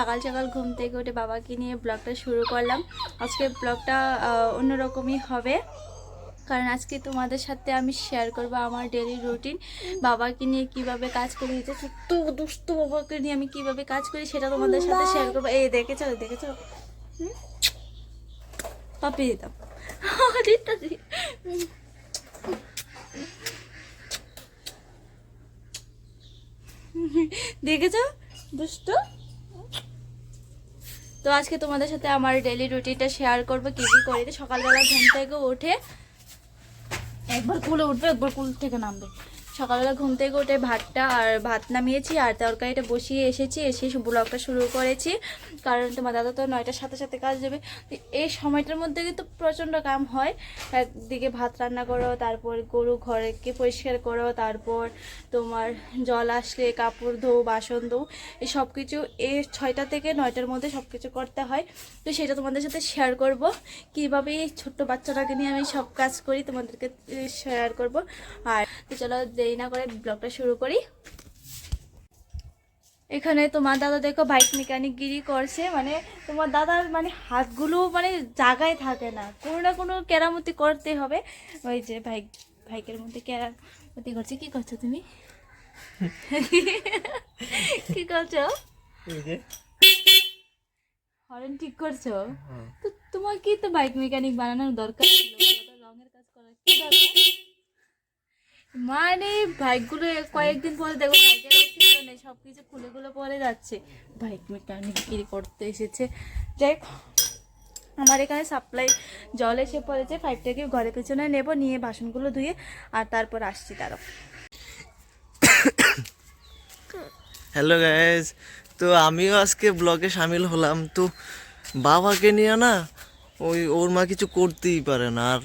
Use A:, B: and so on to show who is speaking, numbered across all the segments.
A: সকাল সকাল ঘুম থেকে উঠে বাবাকে নিয়ে ব্লগটা শুরু করলাম। আজকে ব্লগটা অন্যরকমই হবে। কারণ আজকে তোমাদের সাথে আমি শেয়ার করব আমার ডেলি রুটিন বাবাকে নিয়ে কীভাবে কাজ করি যে ছোট্ট দুষ্ট বাবাকে নিয়ে আমি কীভাবে কাজ করি সেটা তোমাদের সাথে শেয়ার করব। এই দেখেছ দেখেছ? পাপি দিতাম। দিতাছি। দেখেছ? দুষ্ট? তো আজকে তোমাদের সাথে আমার ডেলি রুটিনটা শেয়ার করব, কি কি করি। সকালবেলা ঘুম থেকে উঠে একবার কুলে উঠবে, একবার কুল থেকে নামবে। সকালবেলা ঘুম থেকে উঠে ভাতটা আর ভাত নামিয়েছি আর তরকারিটা বসিয়ে এসেছি, এসে ব্লগটা শুরু করেছি। কারণ তোমার দাদা তো নয়টার সাথে সাথে কাজ যাবে এই সময়টার মধ্যে কিন্তু প্রচণ্ড কাম হয়। একদিকে ভাত রান্না করো, তারপর গরু ঘরকে পরিষ্কার করো, তারপর তোমার জল আসলে, কাপড় ধো বাসন ধো এই সব কিছু এই ছয়টা থেকে নয়টার মধ্যে সব কিছু করতে হয়। তো সেটা তোমাদের সাথে শেয়ার করব। কীভাবে এই ছোট্ট বাচ্চাটাকে নিয়ে আমি সব কাজ করি তোমাদেরকে শেয়ার করব। আর তো চলো দেরি না করে ব্লগটা শুরু করি। এখানে তোমার দাদা দেখো বাইক মেকানিক গিরি করছে মানে তোমার দাদার মানে হাতগুলো মানে জায়গায় থাকে না। কোনো না কোনো কেরামতি করতে হবে। ওই যে বাইক বাইকের মধ্যে কেরামতি করছে। কি করছ তুমি? কি করছ? হরেন ঠিক করছ? তো তোমার কি তো বাইক মেকানিক বানানোর দরকার ছিল? রঙের কাজ করার কি দরকার? মানে বাইকগুলো কয়েকদিন পরে দেখো সব কিছু খুলে খুলে পরে যাচ্ছে। বাইক মেকানিক কি করতে এসেছে। হোক, আমার এখানে সাপ্লাই জল এসে পড়েছে পাইপটাকে ঘরের পেছনে নেব নিয়ে বাসনগুলো ধুয়ে আর তারপর আসছি তারও
B: হ্যালো গাইজ তো আমিও আজকে ব্লগে সামিল হলাম। তো বাবাকে নিয়ে না ওই ওর মা কিছু করতেই পারে না। আর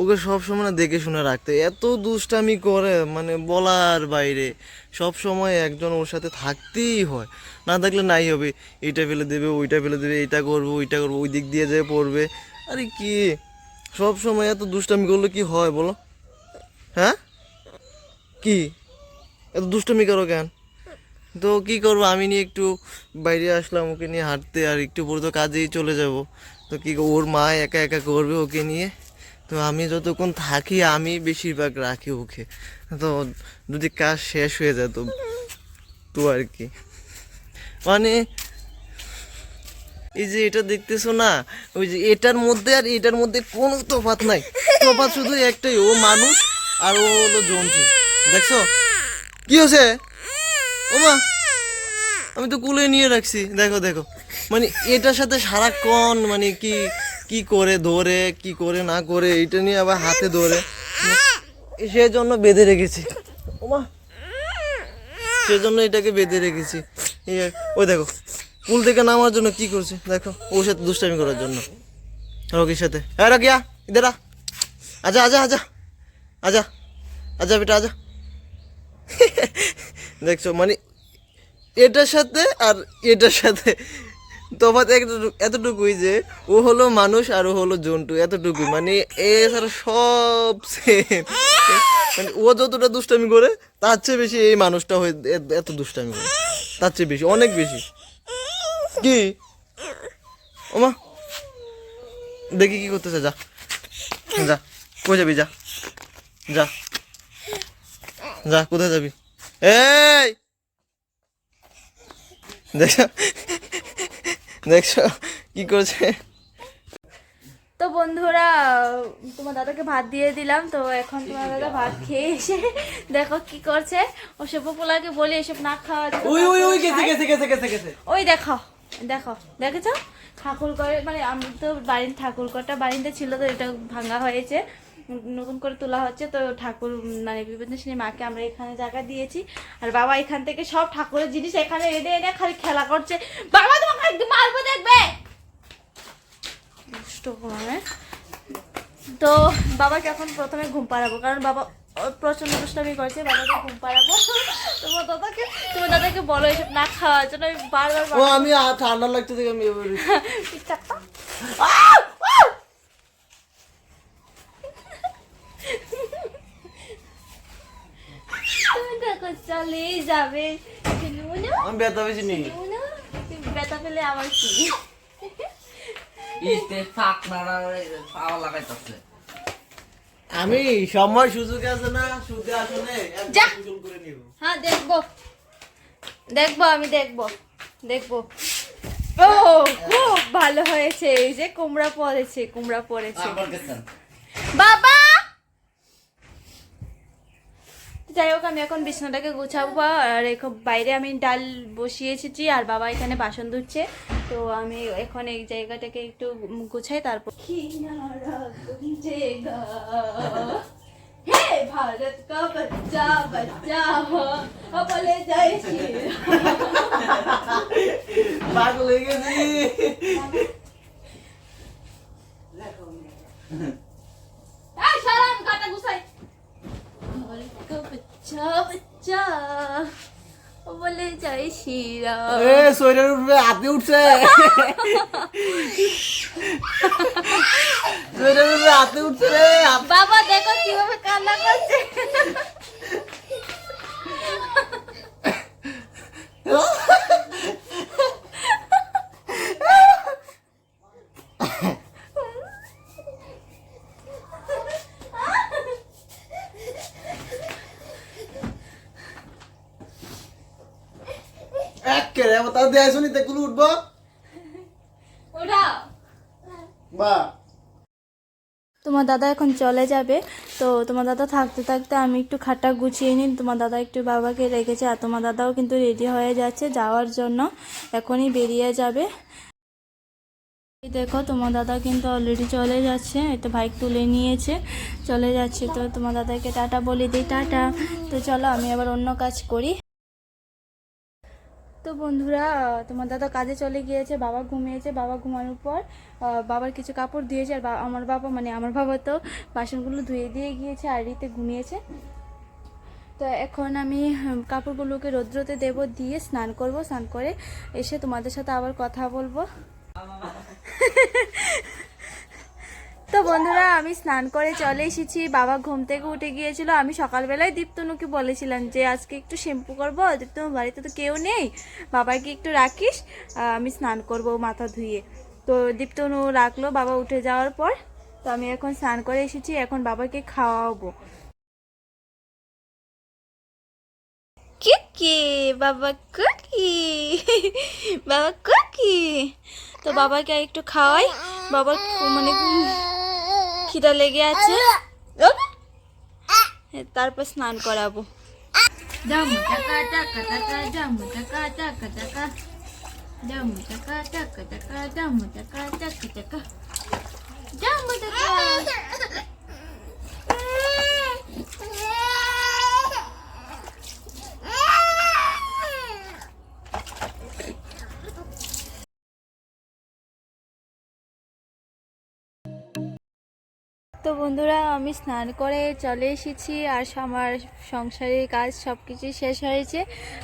B: ওকে সব সময় না দেখে শুনে রাখতে। এত দুষ্টামি করে মানে বলার বাইরে। সব সময় একজন ওর সাথে থাকতেই হয়। না থাকলে নাই হবে। এইটা ফেলে দেবে, ওইটা ফেলে দেবে এইটা করব, ওইটা করব, ওই দিক দিয়ে যেয়ে পড়বে। আরে কি? সব সময় এত দুষ্টামি করলে কি হয় বলো? হ্যাঁ? কি? এত দুষ্টামি করো কেন? তো কি করব? আমি নিয়ে একটু বাইরে আসলাম, ওকে নিয়ে হাঁটতে, আর একটু পরে তো কাজেই চলে যাব। তো কি, ওর মা একা একা করবে ওকে নিয়ে? তো আমি যতক্ষণ থাকি, আমি বেশিরভাগ রাখি ওকে। তো যদি কাজ শেষ হয়ে যেত তো আর কি। মানে এই যে এটা দেখতেছো না, ওই যে এটার মধ্যে আর এটার মধ্যে কোনো তফাৎ নাই। তফাৎ শুধু একটাই, ও মানুষ আর ও হলো জন্তু। দেখছ? কি হয়েছে? ওমা, আমি তো কুলে নিয়ে রাখছি। দেখো দেখো। মানে এটার সাথে সারাক্ষণ মানে কি কি করে ধরে, কি করে না করে এটা নিয়ে আবার হাতে ধরে। সেই জন্য বেঁধে রেখেছি। ওমা। সেজন্য এটাকে বেঁধে রেখেছি। ওই দেখো, পুল থেকে নামার জন্য কি করছে? দেখো, ওর সাথে দুষ্টামি করার জন্য। রকির সাথে। হ্যাঁ রকিয়া ইধর আ আজা আজা আজা। আজা আজা বেটা, আজা। দেখছ মানে এটার সাথে আর এটার সাথে তফাৎ এতটুকুই যে ও হলো মানুষ আর ও হলো জন্তু, এতটুকুই। মানে এ ছাড়া সব সেম মানে ও যতটা দুষ্টামি করে, তার চেয়ে বেশি এই মানুষটা হয়ে এত দুষ্টামি করে। তার চেয়ে বেশি, অনেক বেশি। কি? ওমা। দেখি কি করতেছে, যা। যা, কই যাবি, যা। যা। যা, কোথায় যাবি? এই! দেখছ দেখছ? কি করছে?
A: তো বন্ধুরা তোমার দাদাকে ভাত দিয়ে দিলাম তো এখন তোমার দাদা ভাত খেয়ে এসে দেখো কি করছে। ওসব পোলাকে বলে এসব না খাওয়া
B: ওই ওই ওই গেছে গেছে গেছে গেছে গেছে।
A: ওই দেখো দেখো দেখেছ? ঠাকুর করে মানে আমি তো বাড়ির ঠাকুর ঘরটা বাড়িতে ছিল তো এটা ভাঙা হয়েছে। নতুন করে তোলা হচ্ছে। তো ঠাকুর মানে বিপদনাশিনী মাকে আমরা এখানে জায়গা দিয়েছি। আর বাবা এখান থেকে সব ঠাকুরের জিনিস এখানে এনে এনে খালি খেলা করছে। বাবা তোমাকে একদম মারবো দেখবে! দুষ্ট করে। তো বাবাকে এখন প্রথমে ঘুম পাড়াবো কারণ বাবা প্রচণ্ড দুষ্টামি করছে বাবাকে ঘুম পাড়াবো। তোমার দাদাকে তোমার দাদাকে বলো এসব না খাওয়ার জন্য আমি বারবার
B: ও আমি ঠান্ডা লাগছে দেখে আমি
A: চলেই যাবে।
B: আমি ব্যথা বেশি নেই
A: ব্যথা পেলে আবার কি?
B: আমি সময় সুযোগ আছে না সুদে আসলে
A: হ্যাঁ দেখব। দেখব আমি দেখব। দেখব। ও খুব ভালো হয়েছে এই যে কুমড়া পড়েছে কুমড়া পড়েছে। বাবা! যাই হোক আমি এখন বিছানাটাকে গুছাবো আর এখন বাইরে আমি ডাল বসিয়ে এসেছি আর বাবা এখানে বাসন ধুচ্ছে। তো আমি এখন এই জায়গাটাকে একটু গুছাই তারপর হে ভারত কা বাচ্চা বাচ্চা হো ও বলে জয় শ্রী।
B: পাগল হয়ে গেছি
A: এই কাটা গুছাই। ভারত কা বাচ্চা বাচ্চা বলে যাই শ্রীরাম।
B: এ উঠবে হাতে উঠছে। শরীরের উঠবে হাতে উঠছে রে।
A: বাবা দেখো কীভাবে কান্না করছে।
B: এক আমার তার দেয় শুনি তেগুলো উঠবো? বা।
A: তোমার দাদা এখন চলে যাবে তো তোমার দাদা থাকতে থাকতে আমি একটু খাটটা গুছিয়ে নিই তোমার দাদা একটু বাবাকে রেখেছে আর তোমার দাদাও কিন্তু রেডি হয়ে যাচ্ছে যাওয়ার জন্য। এখনই বেরিয়ে যাবে। দেখো তোমার দাদা কিন্তু অলরেডি চলে যাচ্ছে এটা বাইক তুলে নিয়েছে চলে যাচ্ছে। তো তোমার দাদাকে টাটা বলে দিই টাটা। তো চলো আমি আবার অন্য কাজ করি। তো বন্ধুরা তোমার দাদা কাজে চলে গিয়েছে, বাবা ঘুমিয়েছে, বাবা ঘুমানোর পর বাবার কিছু কাপড় দিয়েছে আর আমার বাবা মানে আমার বাবা তো বাসনগুলো ধুয়ে দিয়ে গিয়েছে আর রিতে ঘুমিয়েছে। তো এখন আমি কাপড়গুলোকে রৌদ্রতে দেব, দিয়ে স্নান করব, স্নান করে এসে তোমাদের সাথে আবার কথা বলব। তো বন্ধুরা, আমি স্নান করে চলে এসেছি। বাবা ঘুম থেকে উঠে গিয়েছিল। আমি সকালবেলায় দীপ্তনুকে বলেছিলাম যে, আজকে একটু শ্যাম্পু করব। দীপ্তনু বাড়িতে তো কেউ নেই। বাবাকে একটু রাখিস। আমি স্নান করব মাথা ধুয়ে। তো দীপ্তনু রাখল। বাবা উঠে যাওয়ার পর তো আমি এখন স্নান করে এসেছি। এখন বাবাকে খাওয়াবো। কুকি বাবা কুকি? বাবা কুকি? তো বাবাকে একটু খাওয়াই। বাবার মানে খিদা লেগে আছে। তারপর স্নান করাবো। জামু তো বন্ধুরা, আমি স্নান করে চলে এসেছি আর আমার সংসারের কাজ সব কিছুই শেষ হয়েছে।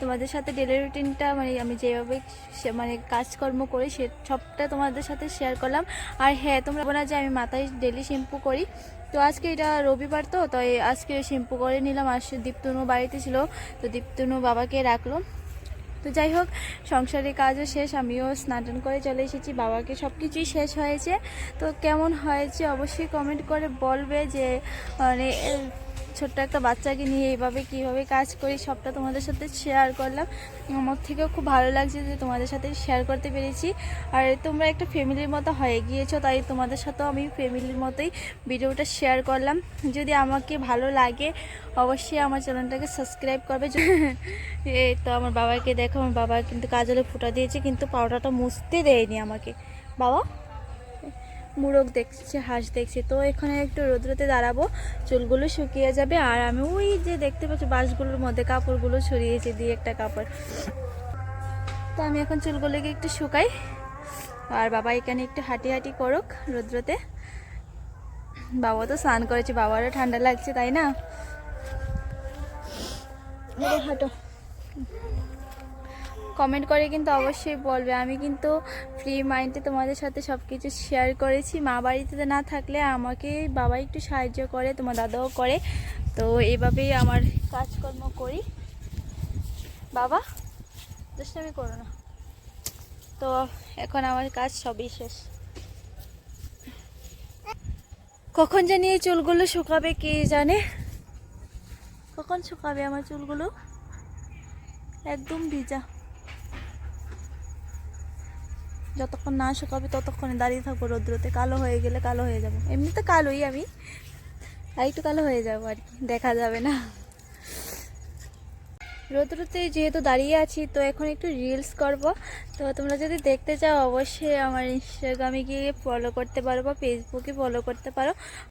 A: তোমাদের সাথে ডেলি রুটিনটা মানে আমি যেভাবে মানে কাজকর্ম করি, সে সবটা তোমাদের সাথে শেয়ার করলাম। আর হ্যাঁ তোমরা বলো যে আমি মাথায় ডেলি শ্যাম্পু করি। তো আজকে এটা রবিবার তো, তাই আজকে শ্যাম্পু করে নিলাম। আর দীপ্তনু বাড়িতে ছিল, তো দীপ্তনু বাবাকে রাখল। তো যাই হোক, সংসারের কাজও শেষ, আমিও স্নান করে চলে এসেছি, বাবাকে সব কিছুই শেষ হয়েছে। তো কেমন হয়েছে অবশ্যই কমেন্ট করে বলবে যে মানে ছোট্ট একটা বাচ্চাকে নিয়ে এইভাবে কীভাবে কাজ করি সবটা তোমাদের সাথে শেয়ার করলাম। আমার থেকেও খুব ভালো লাগছে যে তোমাদের সাথে শেয়ার করতে পেরেছি। আর তোমরা একটা ফ্যামিলির মতো হয়ে গিয়েছো, তাই তোমাদের সাথেও আমি ফ্যামিলির মতোই ভিডিওটা শেয়ার করলাম। যদি আমাকে ভালো লাগে, অবশ্যই আমার চ্যানেলটাকে সাবস্ক্রাইব করবে। এই তো আমার বাবাকে দেখো, আমার বাবা কিন্তু কাজলে ফুটা দিয়েছে, কিন্তু পাউডারটা মুছতে দেয়নি আমাকে। বাবা? মুরগ দেখছে, হাঁস দেখছে। তো এখানে একটু রোদ্রতে দাঁড়াবো, চুলগুলো শুকিয়ে যাবে। আর আমি ওই যে দেখতে পাচ্ছি, বাঁশগুলোর মধ্যে কাপড়গুলো ছড়িয়েছে দিয়ে একটা কাপড়। তো আমি এখন চুলগুলোকে একটু শুকাই। আর বাবা এখানে একটু হাঁটি হাঁটি করুক রোদ্রতে। বাবা তো স্নান করেছে, বাবারও ঠান্ডা লাগছে, তাই না? এই হাঁটো। কমেন্ট করে কিন্তু অবশ্যই বলবে। আমি কিন্তু ফ্রি মাইন্ডে তোমাদের সাথে সব কিছু শেয়ার করেছি। মা বাড়িতে না থাকলে আমাকে বাবা একটু সাহায্য করে, তোমার দাদাও করে। তো এভাবেই আমার কাজকর্ম করি। বাবা, দুষ্টামি করো না। তো এখন আমার কাজ সবই শেষ। কখন জানি এই চুলগুলো শুকাবে কে জানে? কখন শুকাবে আমার চুলগুলো? একদম ভিজা। যতক্ষণ না শুকাবে ততক্ষণে দাঁড়িয়ে থাকব রৌদ্রতে। কালো হয়ে গেলে কালো হয়ে যাব। এমনিতে কালোই আমি। আর একটু কালো হয়ে যাব আর কি। দেখা যাবে না। রৌদ্রতে যেহেতু দাঁড়িয়ে আছি, তো এখন একটু রিলস করব। তো তোমরা যদি দেখতে চাও, অবশ্যই আমার ইনস্টাগ্রামে গিয়ে ফলো করতে পারো বা ফেসবুকে ফলো করতে পারো।